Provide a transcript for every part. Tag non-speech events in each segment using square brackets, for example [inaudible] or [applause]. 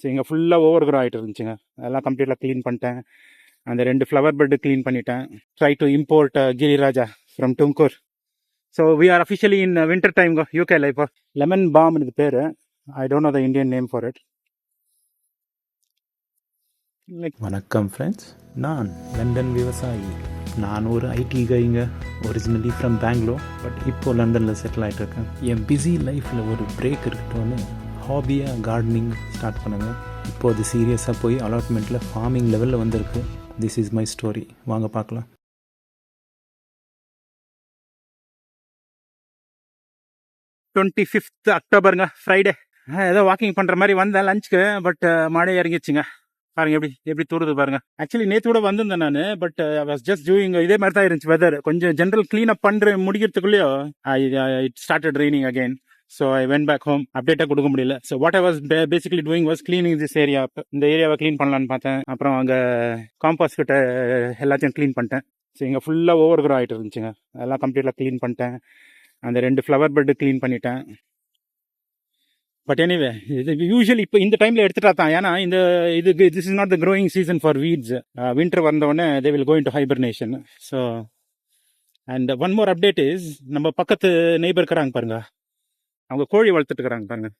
So இங்கே ஃபுல்லாக over grow ஆகிட்டு இருந்துச்சுங்க. அதெல்லாம் கம்ப்ளீட்டாக க்ளீன் பண்ணிட்டேன். அந்த ரெண்டு ஃப்ளவர் பெட்டு க்ளீன் பண்ணிட்டேன். Try to import Giriraja from Tumkur so we are officially in winter time யூகேல இப்போ லெமன் பாம் இது பேர். I don't know the Indian name for it like வணக்கம் ஃப்ரெண்ட்ஸ் நான் லண்டன் விவசாயி. நான் ஒரு ஐடி கைங்க ஒரிஜினலி ஃப்ரம் பெங்களூர் பட் இப்போ லண்டனில் செட்டில் ஆகிட்டு இருக்கேன். என் பிஸி லைஃப்பில் ஒரு பிரேக் இருக்கட்டும்னு ஹாபியாக கார்டனிங் ஸ்டார்ட் பண்ணுங்க. இப்போ அது சீரியஸாக போய் அலாட்மெண்ட்டில் ஃபார்மிங் லெவலில் வந்திருக்கு. திஸ் இஸ் மை ஸ்டோரி வாங்க பார்க்கலாம். டுவெண்ட்டி ஃபிஃப்த் அக்டோபருங்க ஃப்ரைடே ஏதோ வாக்கிங் பண்ணுற மாதிரி வந்தேன் லஞ்சுக்கு பட் மழை இறங்கிச்சுங்க பாருங்க எப்படி எப்படி தூருது பாருங்க. ஆக்சுவலி நேற்று கூட வந்திருந்தேன் நான் பட் வாஸ் ஜஸ்ட் டூயிங் இதே மாதிரி தான் இருந்துச்சு வெதர் கொஞ்சம் ஜென்ரல் கிளீன் அப் பண்ணுற முடிக்கிறதுக்குள்ளேயோ it started raining again so I went back home அப்டேட்டாக கொடுக்க முடியல. So what I was basically doing was cleaning this area இந்த ஏரியாவை க்ளீன் பண்ணலான்னு பார்த்தேன். அப்புறம் அங்கே காம்பாஸ் கிட்ட எல்லாத்தையும் க்ளீன் பண்ணிட்டேன். ஸோ இங்கே ஃபுல்லாக ஓவர் க்ரோ ஆகிட்டு இருந்துச்சுங்க. அதெல்லாம் கம்ப்ளீட்டாக க்ளீன் பண்ணிட்டேன். அந்த ரெண்டு ஃப்ளவர் பெட்டு க்ளீன் பண்ணிட்டேன். பட் எனிவே இது யூஸ்வலி இப்போ இந்த டைமில் எடுத்துட்டா தான். ஏன்னா இந்த இது this is not the growing season for weeds winter வந்தோடனே they will going to hibernation so and one more update is நம்ம பக்கத்து நெய்பர் இருக்கிறாங்க பாருங்க. அவங்க கோழி வளர்த்துட்டுக்கிறாங்க பாருங்க.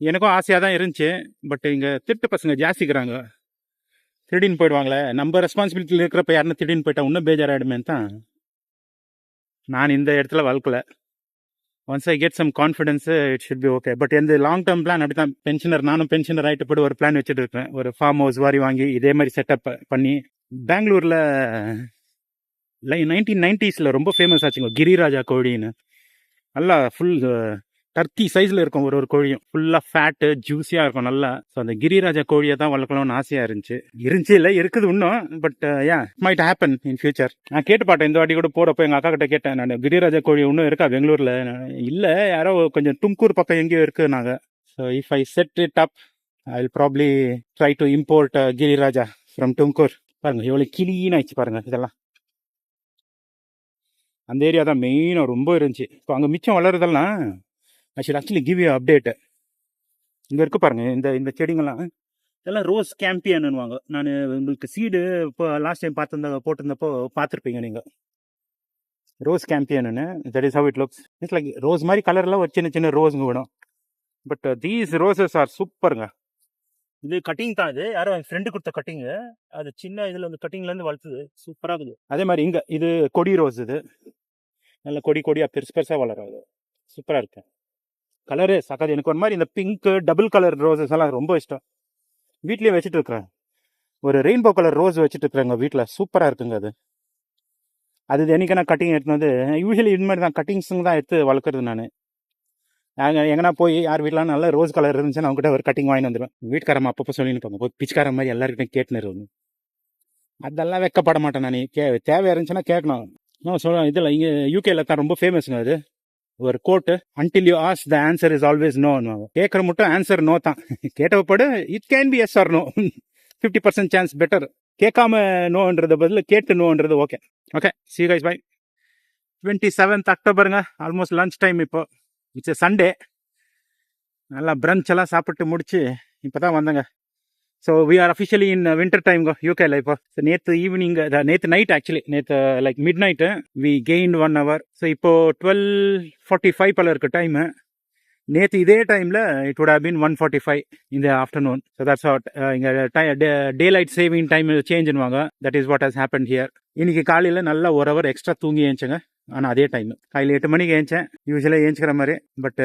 எனக்கும் ஆசையாக தான் இருந்துச்சு. பட் இங்கே திட்டு பசங்க ஜாஸ்திக்கிறாங்க. திடீர்னு போயிடுவாங்களே. நம்ம ரெஸ்பான்சிபிலிட்டியில் இருக்கிறப்ப யாருன்னு திடீர்னு போயிட்டா இன்னும் பேஜாராயிடுமே தான். நான் இந்த இடத்துல வளர்க்கல. Once I get some confidence it should be okay but எந்த லாங் டேர்ம் பிளான் அப்படி தான் பென்ஷனர் நானும் பென்ஷனர் ஆகிட்டு போட்டு ஒரு பிளான் வச்சுட்டு இருக்கேன் ஒரு ஃபார்ம் ஹவுஸ் மாதிரி வாங்கி இதே மாதிரி செட்டப் பண்ணி. பெங்களூரில் லை நைன்டீன் நைன்டிஸில் ரொம்ப ஃபேமஸ் ஆச்சுங்க. கிரிராஜா கோழின்னு. நல்லா ஃபுல் டர்க்கி சைஸில் இருக்கும் ஒரு ஒரு கோழியும். ஃபுல்லாக ஃபேட்டு ஜூஸியாக இருக்கும் நல்லா. ஸோ அந்த கிரிராஜா கோழியை தான் வளர்க்கணும்னு ஆசையாக இருந்துச்சு. இருந்துச்சு இல்லை இருக்குது இன்னும். But yeah might happen in future நான் கேட்டு பாட்டேன் இந்த வாட்டி கூட போகிறப்போ எங்கள் அக்கா கிட்ட கேட்டேன். நான் கிரிராஜா கோழி இன்னும் இருக்கா பெங்களூரில்? இல்லை யாரோ கொஞ்சம் தும்கூர் பக்கம் எங்கேயோ இருக்குது நாங்கள் so if I set it up I will probably try to import Giriraja from Tumkur. பாருங்கள் எவ்வளோ கிளீன் ஆயிடுச்சு பாருங்கள் இதெல்லாம். அந்த ஏரியா தான் மெயினாக ரொம்ப இருந்துச்சு. இப்போ அங்கே மிச்சம் வளருதெல்லாம் I should actually give you update இங்கே இருக்கு பாருங்கள் இந்த இந்த செடிங்கள்லாம் இதெல்லாம் ரோஸ் கேம்பியன்னுவாங்க நான் உங்களுக்கு சீடு இப்போ லாஸ்ட் டைம் பார்த்துருந்த போட்டிருந்தப்போ பார்த்துருப்பீங்க நீங்கள் rose கேம்பியன்னு that is how it looks it's like rose மாதிரி கலர்லாம் ஒரு சின்ன சின்ன ரோஸுங்க விடும். பட் தீஸ் ரோசஸ் ஆர் சூப்பருங்க இது கட்டிங் தான் இது. யாரோ என் ஃப்ரெண்டு கொடுத்த கட்டிங்கு அது சின்ன இதில் வந்து கட்டிங்லேருந்து வளர்த்துது. சூப்பராக இருக்குது. அதே மாதிரி இங்கே இது கொடி ரோஸ் இது. நல்ல கொடி கொடியாக பெருசு பெருசாக வளரும் அது. சூப்பராக இருக்கு. கலரு சக்காது எனக்கு ஒரு மாதிரி இந்த பிங்க்கு டபுள் கலர் ரோஸஸ் எல்லாம் ரொம்ப இஷ்டம். வீட்லேயே வச்சுட்டு இருக்கிறேன். ஒரு ரெயின்போ கலர் ரோஸ் வச்சுட்டு இருக்கிறேங்க வீட்டில் சூப்பராக இருக்குங்க அது. அது என்னைக்கு நான் கட்டிங் எடுத்துனது யூஸ்வலி இது மாதிரி தான். கட்டிங்ஸுங்க தான் எடுத்து வளர்க்குறது நான். நாங்கள் எங்கன்னா போய் யார் வீட்டிலாம் நல்ல ரோஸ் கலர் இருந்துச்சுன்னா அவங்ககிட்ட ஒரு கட்டிங் வாங்கி வந்துடுவேன் வீட்டுக்காரம்மா அப்பப்போ சொல்லின்னு போய் பிச்சைக்கார மாதிரி எல்லாருக்கிட்டையும் கேட்டுன்னு இருக்கணும் அதெல்லாம் வெக்கப்பட மாட்டேன் நான். கே தேவை இருந்துச்சுன்னா கேட்கணும். நான் சொல்கிறேன் இதில் இங்கே யூகேல தான் ரொம்ப ஃபேமஸ்ங்க அது. ஒரு quote until you ask the answer is always no கேட்குற மட்டும் ஆன்சர் நோ தான். கேட்டப்படு it can be yes or no fifty percent chance better கேட்காம நோன்றது பதில் கேட்டு நோன்றது okay okay see guys bye twenty seventh அக்டோபருங்க almost lunch time இப்போ. It's Sunday நல்லா brunch எல்லாம் சாப்பிட்டு முடிச்சு இப்போ தான் வந்தேங்க so we are officially in winter time யூகேல இப்போ. ஸோ நேற்று ஈவினிங் நேற்று நைட் ஆக்சுவலி நேற்று like midnight we gain one hour so இப்போது டுவெல் ஃபார்ட்டி ஃபைவ் போல இருக்குது டைமு நேற்று இதே டைமில் it would have been one forty five இந்த ஆஃப்டர்நூன் ஸோ தட்ஸ் வாட் இங்கே daylight saving time சேஞ்சுன்னுவாங்க that is what has happened here இன்னைக்கு காலையில் நல்லா ஒரு ஹவர் எக்ஸ்ட்ரா தூங்கி ஏஞ்சுங்க ஆனால் அதே டைம் காலையில் எட்டு மணிக்கு ஏஞ்சேன் யூஸ்வலாக ஏஞ்சிக்கிற மாதிரி. But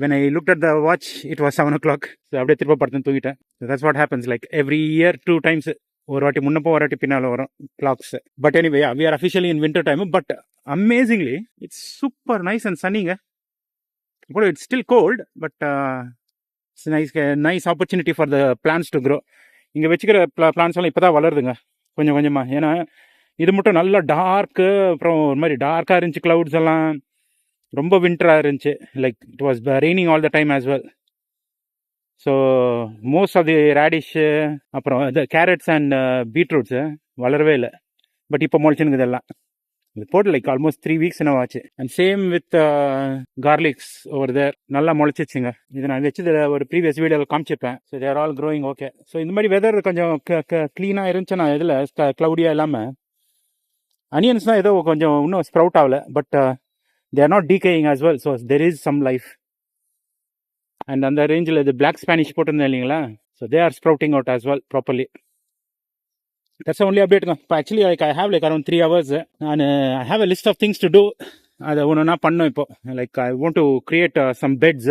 when I look at the watch it was seven o'clock so அப்படியே திரும்ப படுத்து தூங்கிட்டேன். That's what happens like every year two times ஒரு வாட்டி முன்னப்போ ஒரு வாட்டி பின்னால் வரும் clocks but anyway we are officially in winter time but amazingly it's super nice and சன்னிங்க கூட it's still cold but it's nice nice opportunity for the plants to grow இங்கே வச்சுக்கிற பிளான்ஸ் எல்லாம் இப்போ தான் வளருதுங்க. கொஞ்சம் கொஞ்சமாக ஏன்னா இது மட்டும் நல்லா டார்க்கு அப்புறம் ஒரு மாதிரி டார்க்காக இருந்துச்சு க்ளவுட்ஸ் எல்லாம். ரொம்ப வின்டராக இருந்துச்சு. Like it was raining all the time as well so most of the radish அப்புறம் இது கேரட்ஸ் அண்ட் பீட்ரூட்ஸு வளரவே இல்லை. பட் இப்போ முளைச்சுனுக்குது எல்லாம். இது போட்டு லைக் ஆல்மோஸ்ட் த்ரீ வீக்ஸ் என்ன ஆச்சு அண்ட் சேம் வித் கார்லிக்ஸ் ஒரு தேர் நல்லா முளைச்சிச்சுங்க இது நான் வச்சது ஒரு ப்ரீவியஸ் வீடியோவில் காமிச்சிருப்பேன். So they're all growing okay so இந்த மாதிரி வெதர் கொஞ்சம் க்ளீனாக இருந்துச்சுன்னா இதில் க்ளவுடியாக இல்லாமல் அனியன்ஸ் தான் ஏதோ கொஞ்சம் இன்னும் ஸ்ப்ரவுட் ஆகல. But they are not decaying as well so there is some life and அந்த ரேஞ்சில் இது பிளாக் ஸ்பானிஷ் போட்டிருந்தேன் இல்லைங்களா? So they are sprouting out as well properly that's only update இப்போ actually like I have like around three hours நான் I have a list of things to do அதை ஒன்று ஒன்றா பண்ணோம் இப்போ like I want to create some beds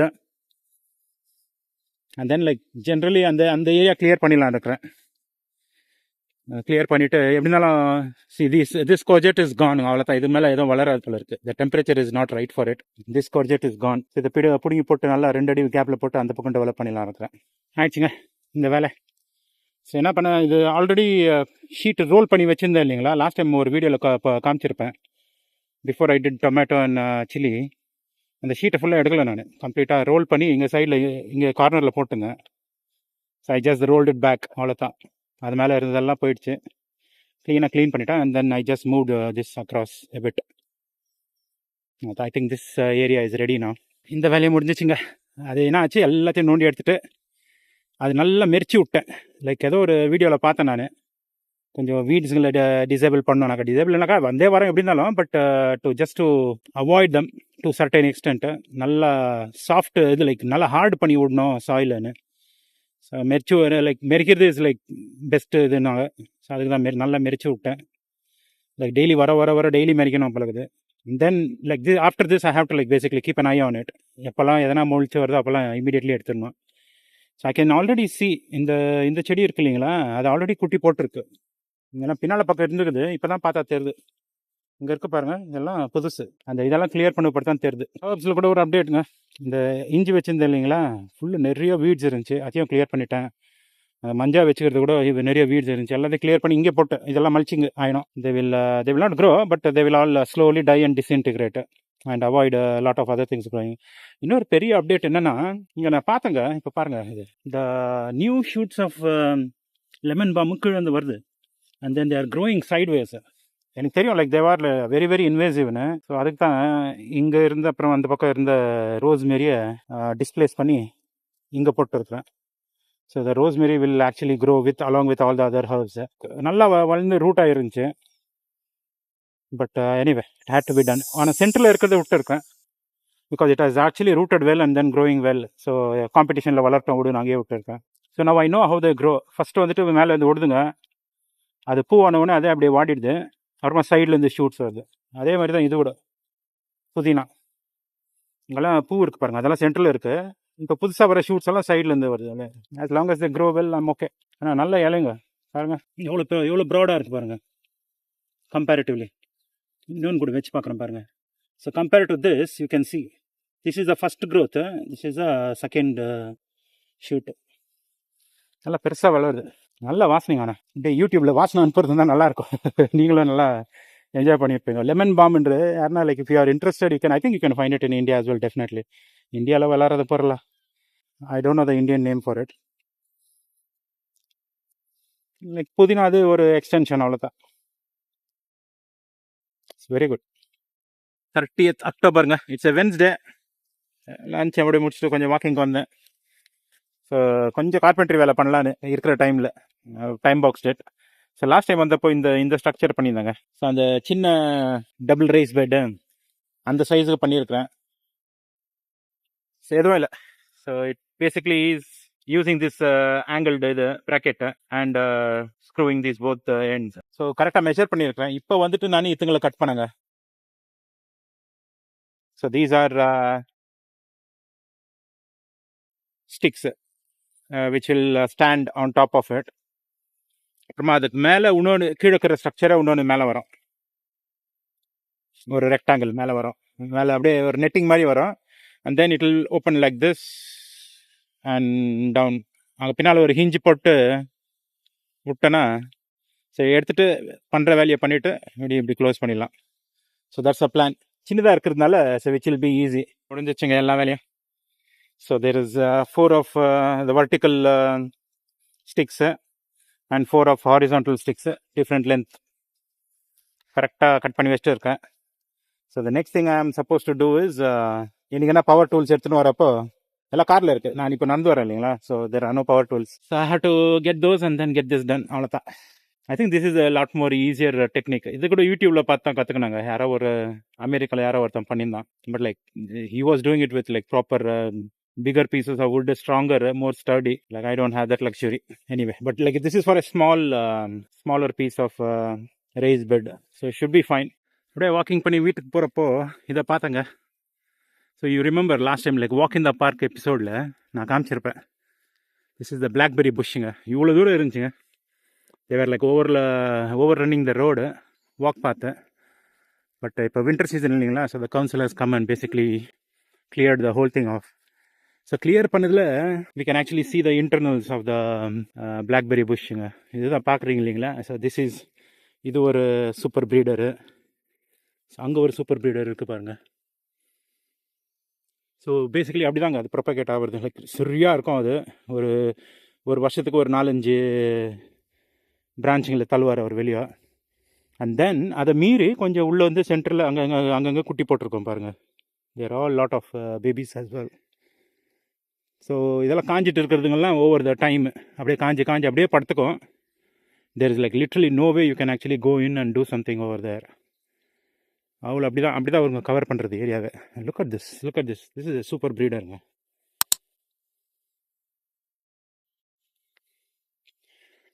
and then like generally அந்த அந்த area clear பண்ணிடலாம் இருக்கிறேன் கிளியர் பண்ணிவிட்டு எப்படி இருந்தாலும் see this this courgette is gone அவ்வளோதான் இது மேலே எதுவும் வளராது போல இருக்குது the temperature is not right for it this courgette is gone இதை பிடி பிடுங்கி போட்டு நல்லா ரெண்டு அடி கேப்பில் போட்டு அந்த பக்கம் டெவலப் பண்ணிடலாம் இருக்கிறேன் ஆயிடுச்சுங்க இந்த வேலை ஸோ என்ன பண்ண இது ஆல்ரெடி ஷீட் ரோல் பண்ணி வச்சுருந்தேன் இல்லைங்களா? லாஸ்ட் டைம் ஒரு வீடியோவில் காமிச்சிருப்பேன். Before I did tomato and chilli அந்த ஷீட்டை ஃபுல்லாக எடுக்கல நான். கம்ப்ளீட்டாக ரோல் பண்ணி இங்கே சைடில் இங்கே கார்னரில் போட்டுருந்தேன் so I just rolled back அவ்வளோதான் அது மேலே இருந்ததெல்லாம் போயிடுச்சு. க்ளீனாக க்ளீன் பண்ணிட்டேன் and then I just move this across a bit I think this area is ரெடினா இந்த வேலையை முடிஞ்சிச்சுங்க. அது என்ன ஆச்சு எல்லாத்தையும் நோண்டி எடுத்துகிட்டு அது நல்லா மெரிச்சு விட்டேன். லைக் ஏதோ ஒரு வீடியோவில் பார்த்தேன் நான். கொஞ்சம் வீட்ஸுங்களை டிசேபிள் பண்ணோம்னாக்கா டிசேபிள்னாக்கா வந்தே வரேன் எப்படி இருந்தாலும் but to just to avoid them to certain extent நல்லா சாஃப்ட் இது லைக் நல்லா ஹார்ட் பண்ணி விடணும் சாயிலுன்னு ஸோ மெரிச்சு லைக் மெரிக்கிறது இஸ் லைக் பெஸ்ட்டு இதுனாங்க ஸோ அதுக்கு தான் மெரி நல்லா மெரிச்சு விட்டேன். லைக் டெய்லி வர வர வர டெய்லி மெரிக்கணும் பழகுது then like the after this I have to like basically keep an eye on it எப்போல்லாம் எதனா முழிச்சு வருதோ அப்போல்லாம் இமீடியட்லி எடுத்துடணும். So I can already see இந்த இந்த செடி இருக்கு இல்லைங்களா? அது ஆல்ரெடி குட்டி போட்டிருக்கு. இங்கெல்லாம் பின்னால் பக்கம் இருந்துக்குது. இப்போ தான் பார்த்தா தெரியுது. இங்கே இருக்க பாருங்கள் இதெல்லாம் புதுசு. அந்த இதெல்லாம் கிளியர் பண்ணப்பட்டு தான் தெரியுது. ஹர்ப்ஸில் கூட ஒரு அப்டேட்டுங்க இந்த இஞ்சி வச்சிருந்தேன் இல்லைங்களா? ஃபுல்லு நிறைய வீட்ஸ் இருந்துச்சு. அதையும் கிளியர் பண்ணிட்டேன். மஞ்சா வச்சுக்கிறது கூட இது நிறைய வீட்ஸ் இருந்துச்சு. எல்லாத்தையும் கிளியர் பண்ணி இங்கே போட்டு இதெல்லாம் மல்ச்சிங்க ஆயிடும். They will they will not grow but they will all slowly die and disintegrate and avoid lot of other things growing இன்னொரு பெரிய அப்டேட் என்னென்னா இங்கே நான் பார்த்தேங்க இப்போ பாருங்கள் இது. The new shoots of lemon பாம்பு கீழே வந்து வருது. And then there growing sideways எனக்கு தெரியும் like they are very very இன்வேசிவ்னு so அதுக்கு தான் இங்கே இருந்த அப்புறம் அந்த பக்கம் இருந்த ரோஸ் மாரியை டிஸ்பிளேஸ் பண்ணி இங்கே போட்டுருக்குறேன். So the rosemary will actually grow with along with all the other herbs நல்லா வளர்ந்து root ஆகிருந்துச்சு but anyway it had to be done ஆனால் சென்டரில் இருக்கிறத விட்டுருக்கேன். Because it has actually rooted well and then growing well so காம்படிஷனில் வளர்த்தோம் விடு அங்கேயே விட்டுருக்கேன். ஸோ நான் I know how the grow first வந்துட்டு மேலே வந்து விடுதுங்க அது பூ ஆனவுடனே அதே அப்படியே வாடிடுது. அப்புறமா சைட்லேருந்து ஷூட்ஸ் வருது. அதே மாதிரி தான் இது கூட. புதினா. இங்கெல்லாம் பூ இருக்குது பாருங்க. அதெல்லாம் சென்டரில் இருக்குது இப்போ புதுசாக வர ஷூட்ஸ் எல்லாம் சைட்லேருந்து வருது. as long as the grow well I'm okay ஆனால் நல்ல இலைங்க. பாருங்க. எவ்வளோ எவ்வளோ ப்ராடாக இருக்குது பாருங்கள் கம்பேரிட்டிவ்லி இன்னொன்று கூட வச்சு பார்க்குறோம் பாருங்கள் so compare to this you can see this is the first growth. This is the second shoot நல்லா பெருசாக வளருது. நல்ல வாசனைங்க ஆனால் இந்த யூடியூப்பில் வாசனை அனுப்புறது தான் நல்லாயிருக்கும் [laughs] நீங்களும் நல்லா என்ஜாய் பண்ணியிருப்பீங்க லெமன் பாம்ன்றது யாருனா like if you are interested you can I think you can find it in India as well definitely இந்தியாவில் வளராத பொருளா? I don't know the Indian name for it like புதினா அது ஒரு எக்ஸ்டென்ஷன் அவ்வளோதான் வெரி குட் தேர்ட்டியத் அக்டோபருங்க it's a Wednesday lunch அப்படியே முடிச்சுட்டு கொஞ்சம் வாக்கிங் வந்தேன். ஸோ கொஞ்சம் கார்பென்ட்ரி வேலை பண்ணலான்னு இருக்கிற டைமில் time box date so last time வந்தப்போ இந்த இந்த ஸ்ட்ரக்சர் பண்ணியிருந்தாங்க. ஸோ அந்த சின்ன டபுள் ரைஸ் பெட்டு அந்த சைஸுக்கு பண்ணியிருக்கிறேன். ஸோ எதுவும் இல்லை. So it basically is using this angle இது bracket and screwing this both ends so கரெக்டாக மெஷர் பண்ணியிருக்கிறேன். இப்போ வந்துட்டு நான் இதுங்களை கட் பண்ணுங்க. So these are sticks which will stand on top of it அப்புறமா அதுக்கு மேலே இன்னொன்று கீழே இருக்கிற ஸ்ட்ரக்சரை இன்னொன்று மேலே வரும். ஒரு ரெக்டாங்கிள் மேலே வரும். மேலே அப்படியே ஒரு நெட்டிங் மாதிரி வரும். And then it will open like this and down அங்கே பின்னால் ஒரு ஹிஞ்சி போட்டு விட்டேன்னா சரி எடுத்துகிட்டு பண்ணுற வேலையை பண்ணிவிட்டு இப்படி இப்படி க்ளோஸ் பண்ணிடலாம். ஸோ தட்ஸ் அ பிளான் சின்னதாக இருக்கிறதுனால so which will be easy முடிஞ்சிச்சுங்க எல்லா வேலையும். So there is four of the vertical sticks and four of horizontal sticks different length கரெக்டாக கட் பண்ணி வச்சுட்டு இருக்கேன். So the next thing I am suppose to two is எனக்கு என்ன power tools எடுத்துன்னு வரப்போ எல்லாம் காரில் இருக்குது நான் இப்போ நடந்து வரேன் இல்லைங்களா? So there are no power tools so I have to get those and then get this done அவ்வளோதான் I think this is lot more easier technique இது கூட யூடியூப்ல பார்த்து தான் கற்றுக்கினாங்க யாரோ ஒரு அமெரிக்காவில் யாரோ ஒருத்தன் பண்ணியிருந்தான். But like he was doing it with like proper bigger pieces of wood stronger more sturdy. Like i don't have that luxury. Anyway but like this is for a small um, smaller piece of uh, raised bed. So it should be fine. அப்படியே walking பண்ணி வீட்டுக்கு போகிறப்போ இதை பார்த்தேங்க. So you remember last time like walk in the park எபிசோடில் நான் காமிச்சிருப்பேன். This is the blackberry புஷ்ஷுங்க இவ்வளோ தூரம் இருந்துச்சுங்க. தேவர் லைக் ஓவரில் over running the road walk பார்த்தேன். பட் இப்போ வின்டர் சீசன் இல்லைங்களா? So the councillors come and basically cleared the whole thing off so clear பண்ணதில் we can actually see the internals of the blackberry புஷ்ஷுங்க இதுதான் பார்க்குறீங்க இல்லைங்களா? So this is இது ஒரு super ப்ரீடரு so அங்கே ஒரு சூப்பர் ப்ரீடர் இருக்குது பாருங்கள் ஸோ பேசிக்கலி அப்படி தாங்க அது ப்ரொப்பகேட் ஆகிறது. லைக் சரியாக இருக்கும் அது. ஒரு ஒரு வருஷத்துக்கு ஒரு நாலஞ்சு பிரான்ச்சுங்களை தள்ளுவார் அவர் வெளியே. அண்ட் தென் அதை மீறி கொஞ்சம் உள்ளே வந்து சென்டரில் அங்கங்கே அங்கங்கே குட்டி போட்டிருக்கோம் பாருங்கள் there all lot of babies as well so இதெல்லாம் காஞ்சிட்டு இருக்கிறதுங்கெல்லாம் ஓவர் த டைம் அப்படியே காஞ்சி காஞ்சி அப்படியே படுத்துக்கும். There is like literally no way you can actually go in and do something over there அவ்வளோ அப்படி தான் அப்படி தான் அவங்க கவர் பண்ணுறது ஏரியாவை look at this look at this this is super ப்ரீடருங்க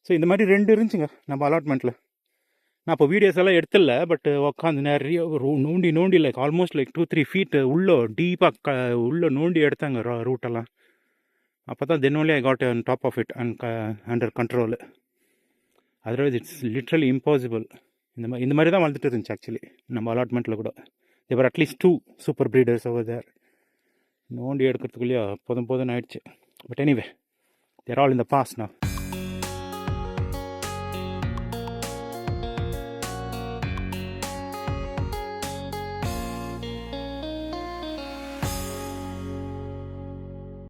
so இந்த மாதிரி ரெண்டு இருந்துச்சுங்க நம்ம அலாட்மெண்ட்டில் நான் இப்போ வீடியோஸ் எல்லாம் எடுத்துல பட் உட்காந்து நிறைய நோண்டி நோண்டி like almost like two three feet உள்ளே டீப்பாக க உள்ளே நோண்டி எடுத்தாங்க ரூட்டெல்லாம் அப்போ தான் then only I got on top of it and க under control otherwise it's literally impossible இந்த மாதிரி இந்த மாதிரி தான் வளர்ந்துட்டு இருந்துச்சு ஆக்சுவலி நம்ம அலாட்மெண்ட்டில் கூட. இப்போ at least two super breeders over there நோண்டி எடுக்கிறதுக்குள்ளேயே போதும் போதும் ஆயிடுச்சு. பட் எனிவே தேர் ஆல் இந்த பாஸ் நான்